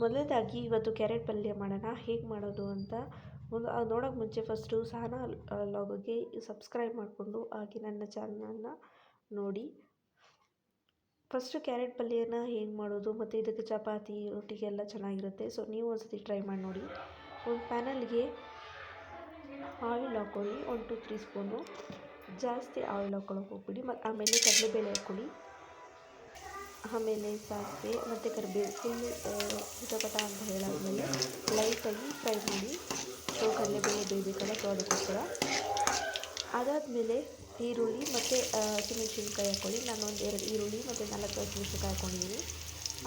ಮೊದಲನೇದಾಗಿ ಇವತ್ತು ಕ್ಯಾರೆಟ್ ಪಲ್ಯ ಮಾಡೋಣ. ಹೇಗೆ ಮಾಡೋದು ಅಂತ ಅದು ನೋಡೋಕ್ಕೆ ಮುಂಚೆ ಫಸ್ಟು ಸಹನಾ ಲಾಗಿಗೆ ಸಬ್ಸ್ಕ್ರೈಬ್ ಮಾಡಿಕೊಂಡು ಹಾಗೆ ನನ್ನ ಚಾನಲನ್ನು ನೋಡಿ. ಫಸ್ಟು ಕ್ಯಾರೆಟ್ ಪಲ್ಯನ ಹೇಗೆ ಮಾಡೋದು ಮತ್ತು ಇದಕ್ಕೆ ಚಪಾತಿ ರೊಟ್ಟಿಗೆಲ್ಲ ಚೆನ್ನಾಗಿರುತ್ತೆ. ಸೊ ನೀವು ಒಂದ್ಸತಿ ಟ್ರೈ ಮಾಡಿ ನೋಡಿ. ಒಂದು ಪ್ಯಾನಲ್ಗೆ ಆಯಿಲ್ ಹಾಕ್ಕೊಳ್ಳಿ ಒನ್ ಟು ತ್ರೀ ಸ್ಪೂನು ಜಾಸ್ತಿ ಆಯಿಲ್ ಹಾಕ್ಕೊಳಕ್ಕೆ ಹೋಗ್ಬಿಡಿ. ಮತ್ತು ಆಮೇಲೆ ಕಡಲೆಬೇಳೆ ಹಾಕ್ಕೊಳ್ಳಿ ಆಮೇಲೆ ಸಾಸಿವೆ ಮತ್ತು ಕರಿಬೇವು, ಫುಲ್ಲು ಚಿಟಪಟ ಅಂತ ಹೇಳಾದಮೇಲೆ ಲೈಟಾಗಿ ಫ್ರೈ ಮಾಡಿ ಸೊ ಕಡಲೆಬೇಳೆ ಬೇಯಬೇಕಲ್ಲ ಸೊ ಅದಕ್ಕೋಸ್ಕರ ಅದಾದಮೇಲೆ ಈರುಳ್ಳಿ ಮತ್ತು ಹಸಿಮೆಣ್ಸಿನ್ಕಾಯಿ ಹಾಕ್ಕೊಳ್ಳಿ. ನಾನು ಒಂದು ಎರಡು ಈರುಳ್ಳಿ ಮತ್ತು ನಾಲ್ಕು ಹಸಿಮೆಣ್ಸಿನ್ಕಾಯಿ ಹಾಕ್ಕೊಂಡಿದ್ದೀನಿ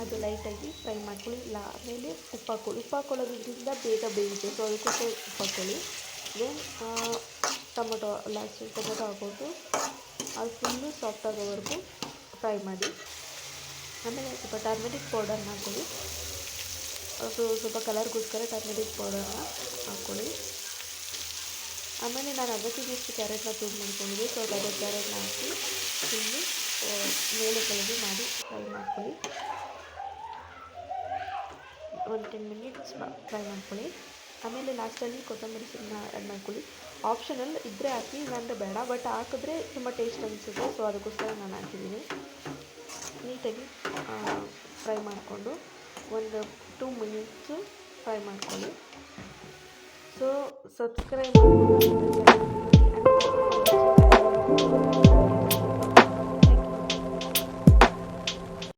ಅದು ಲೈಟಾಗಿ ಫ್ರೈ ಮಾಡ್ಕೊಳ್ಳಿ. ಇಲ್ಲ, ಆಮೇಲೆ ಉಪ್ಪು ಹಾಕ್ಕೊಳ್ಳಿ. ಉಪ್ಪು ಹಾಕ್ಕೊಳ್ಳೋದ್ರಿಂದ ಬೇಗ ಬೇಯುತ್ತೆ. ಸೊ ಅದಕ್ಕೋಸ್ಕರ ಉಪ್ಪು ಹಾಕ್ಕೊಳ್ಳಿ. ದೆನ್ ಟೊಮೊಟೊ ಲಾಸ್ಟ್ ಟೊಮೊಟೊ ಹಾಕ್ಬಿಟ್ಟು, ಅದು ಫುಲ್ಲು ಸಾಫ್ಟ್ ಆಗೋವರೆಗೂ ಫ್ರೈ ಮಾಡಿ. ಆಮೇಲೆ ಸ್ವಲ್ಪ ಟರ್ಮೆಟಿಕ್ ಪೌಡರ್ನ ಹಾಕ್ಕೊಳ್ಳಿ. ಅದು ಸ್ವಲ್ಪ ಕಲರ್ಗೋಸ್ಕರ ಟರ್ಮೆಟಿಕ್ ಪೌಡರ್ನ ಹಾಕ್ಕೊಳ್ಳಿ. ಆಮೇಲೆ ನಾನು ಅದಕ್ಕೆ ಎಷ್ಟು ಕ್ಯಾರೆಟ್ನ ಚೂಸ್ ಮಾಡ್ಕೊಂಡಿದ್ದೆ. ಸೊ, ಅದೇ ಕ್ಯಾರೆಟ್ನ ಹಾಕಿ ತಿಂದು ಮೇಲೆ ಕೆಳಗೆ ಮಾಡಿ ಫ್ರೈ ಮಾಡ್ಕೊಳ್ಳಿ. ಒಂದು ಟೆನ್ ಮಿನಿಟ್ಸ್ ಫ್ರೈ ಮಾಡ್ಕೊಳ್ಳಿ. ಆಮೇಲೆ ಲಾಸ್ಟಲ್ಲಿ ಕೊತ್ತಂಬರಿ ಸೊಪ್ಪನ್ನ ಆ್ಯಡ್ ಮಾಡ್ಕೊಳ್ಳಿ. ಆಪ್ಷನಲ್ ಇದ್ದರೆ ಹಾಕಿ, ಇಲ್ಲಾಂದರೆ ಬೇಡ. ಬಟ್ ಹಾಕಿದ್ರೆ ತುಂಬ ಟೇಸ್ಟ್ ಅನಿಸುತ್ತೆ. ಸೊ, ಅದಕ್ಕೋಸ್ಕರ ನಾನು ಹಾಕಿದ್ದೀನಿ. ನೀಟಾಗಿ ಫ್ರೈ ಮಾಡಿಕೊಂಡು ಒಂದು ಟೂ ಮಿನಿಟ್ಸು ಫ್ರೈ ಮಾಡ್ಕೊಳ್ಳಿ. So subscribe